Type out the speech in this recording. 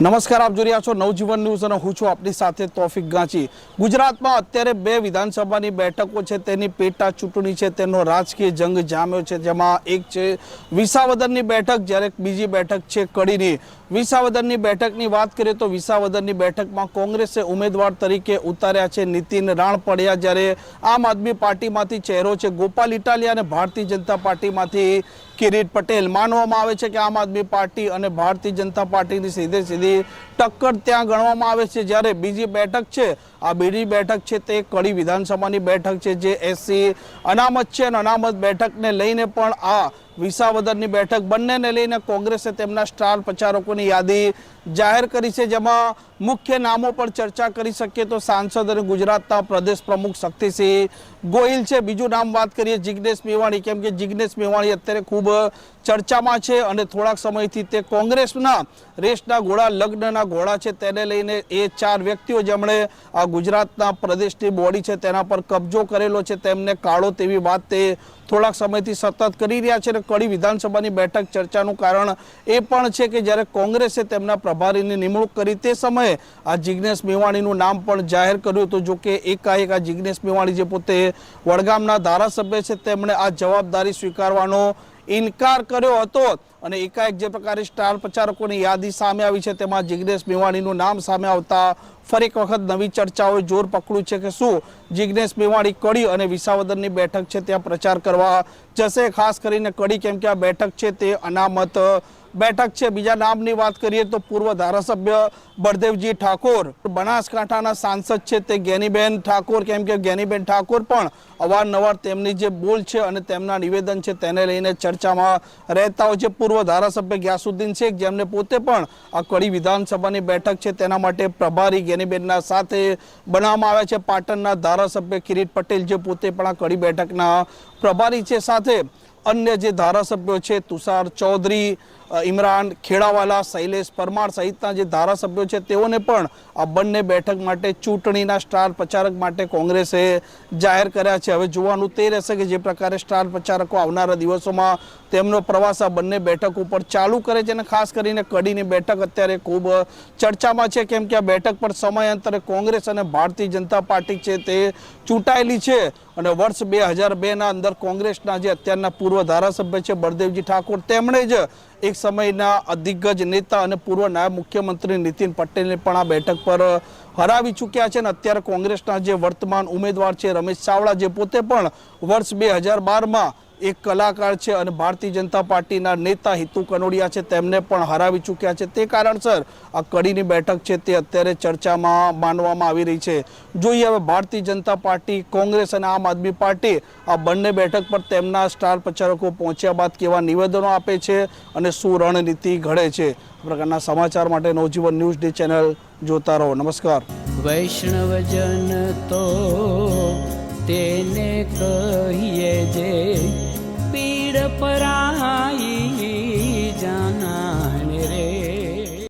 નમસ્કાર, આપ જોઈ રહ્યા છો નવજીવન ન્યૂઝ અને હું છું આપની સાથે તોફિક ગાંચી. ગુજરાતમાં અત્યારે બે વિધાનસભાની બેઠકો છે, તેની પેટા ચૂંટણી છે, તેનો રાજકીય જંગ જામ્યો છે, જેમાં એક છે વિસાવદરની બેઠક, જ્યારે બીજી બેઠક છે કડીની. વિસાવદરની બેઠકની વાત કરીએ તો વિસાવદરની બેઠકમાં કોંગ્રેસે ઉમેદવાર તરીકે ઉતાર્યા છે, નીતિન રાણપડિયા, જ્યારે આમ આદમી પાર્ટીમાંથી ચહેરો છે ગોપાલ ઇટાલિયા અને ભારતીય જનતા પાર્ટીમાંથી કિરીટ પટેલ. માનવામાં આવે છે કે આમ આદમી પાર્ટી અને ભારતીય જનતા પાર્ટીની સીધે સીધી ટક્કર ત્યાં ગણવામાં આવે છે. જ્યારે બીજી બેઠક છે, આ બીજી બેઠક છે તે કડી વિધાનસભાની બેઠક છે, જે એસસી અનામત છે. અને અનામત બેઠકને લઈને પણ આ વિસાવદરની બેઠક બંનેને લઈને કોંગ્રેસે તેમના સ્ટાર પ્રચારકોની યાદી જાહેર કરી છે. જેમાં મુખ્ય નામો પર ચર્ચા કરી શકીએ તો સાંસદ અને ગુજરાતના પ્રદેશ પ્રમુખ શક્તિસિંહ ગોહિલ છે. બીજું નામ વાત કરીએ જિજ્ઞેશ મેવાણી. કેમ કે જિજ્ઞેશ મેવાણી અત્યારે ખૂબ ચર્ચામાં છે અને થોડાક સમયથી તે કોંગ્રેસના રેસના ઘોડા, લગ્નના ઘોડા છે તેને લઈને એ ચાર વ્યક્તિઓ જેમણે આ ગુજરાતના પ્રદેશની બોડી છે તેના પર કબજો કરેલો છે, તેમને કાળો તેવી વાત તે થોડાક સમયથી સતત કરી રહ્યા છે અને કડી વિધાનસભાની બેઠક ચર્ચાનું કારણ એ પણ છે કે જ્યારે કોંગ્રેસે તેમના પ્રભારીની નિમણૂક કરી તે સમયે આ જિગ્નેશ મેવાણીનું નામ પણ જાહેર કર્યું હતું. જો કે એકાએક આ જિગ્નેશ મેવાણી જે પોતે વડગામના ધારાસભ્ય છે, તેમણે આ જવાબદારી સ્વીકારવાનો ઇનકાર કર્યો હતો અને એકાએક જે પ્રકારે સ્ટાર પ્રચારકોની યાદી સામે આવી છે, તેમાં જિગ્નેશ મેવાણીનું નામ સામે આવતા ફરી એક વખત નવી ચર્ચાઓએ જોર પકડ્યું છે કે શું જિગ્નેશ મેવાણી કડી અને વિસાવદરની બેઠક છે ત્યાં પ્રચાર કરવા જશે? ખાસ કરીને કડી કેમ કે આ બેઠક છે તે અનામત બેઠક છે. બીજા નામની વાત કરીએ તો પૂર્વ ધારાસભ્ય બળદેવજી ઠાકોર, બનાસકાંઠાના સાંસદ છે તે જ્ઞાનીબેન ઠાકોર. કેમ કે જ્ઞાનીબેન ઠાકોર પણ અવારનવાર તેમની જે બોલ છે અને તેમના નિવેદન છે તેને લઈને ચર્ચામાં રહેતા હોય છે. પૂર્વ ધારાસભ્ય ગ્યાસુદ્દીન શેખ, જેમને પોતે પણ આ કડી વિધાનસભાની બેઠક છે તેના માટે પ્રભારી જ્ઞાનીબેનના સાથે બનાવવામાં આવ્યા છે. પાટણના ધારાસભ્ય કિરીટ પટેલ જે પોતે પણ આ કડી બેઠકના પ્રભારી છે સાથે અન્ય જે ધારાસભ્યો છે, તુષાર ચૌધરી ઇમરાન ખેડાવાલા, શૈલેષ પરમાર સહિતના જે ધારાસભ્યો છે, તેઓને પણ આ બંને બેઠક માટે ચૂંટણીના સ્ટાર પ્રચારક માટે કોંગ્રેસે જાહેર કર્યા છે. હવે જોવાનું તે રહેશે કે જે પ્રકારે સ્ટાર પ્રચારકો આવનારા દિવસોમાં તેમનો પ્રવાસ આ બંને બેઠક ઉપર ચાલુ કરે છે અને ખાસ કરીને કડીની બેઠક અત્યારે ખૂબ ચર્ચામાં છે. કેમ કે આ બેઠક પર સમયાંતરે કોંગ્રેસ અને ભારતીય જનતા પાર્ટી છે તે ચૂંટાયેલી છે. અને વર્ષ બે હજાર બેના અંદર કોંગ્રેસના જે અત્યારના પૂર્વ ધારાસભ્ય છે બળદેવજી ઠાકોર, તેમણે જ એક સમયના દિગ્ગજ નેતા અને પૂર્વ નાયબ મુખ્યમંત્રી નીતિન પટેલને પણ આ બેઠક પર હરાવી ચૂક્યા છે અને અત્યારે કોંગ્રેસના જે વર્તમાન ઉમેદવાર છે રમેશ ચાવડા, જે પોતે પણ વર્ષ બે હજાર બારમાં એક કલાકાર છે અને ભારતીય જનતા પાર્ટીના નેતા હિતુ કનોડિયા છે, તેમને પણ હરાવી ચૂક્યા છે. તે કારણસર આ કડીની બેઠક છે તે અત્યારે ચર્ચામાં માનવામાં આવી રહી છે. જોઈએ હવે ભારતીય જનતા પાર્ટી, કોંગ્રેસ અને આમ આદમી પાર્ટી આ બંને બેઠક પર તેમના સ્ટાર પ્રચારકો પહોંચ્યા બાદ કેવા નિવેદનો આપે છે અને શું રણનીતિ ઘડે છે. આ પ્રકારના સમાચાર માટે નવજીવન ન્યૂઝ ડી ચેનલ જોતા રહો. નમસ્કાર. વૈષ્ણવજન તો તેને કહીએ જે परा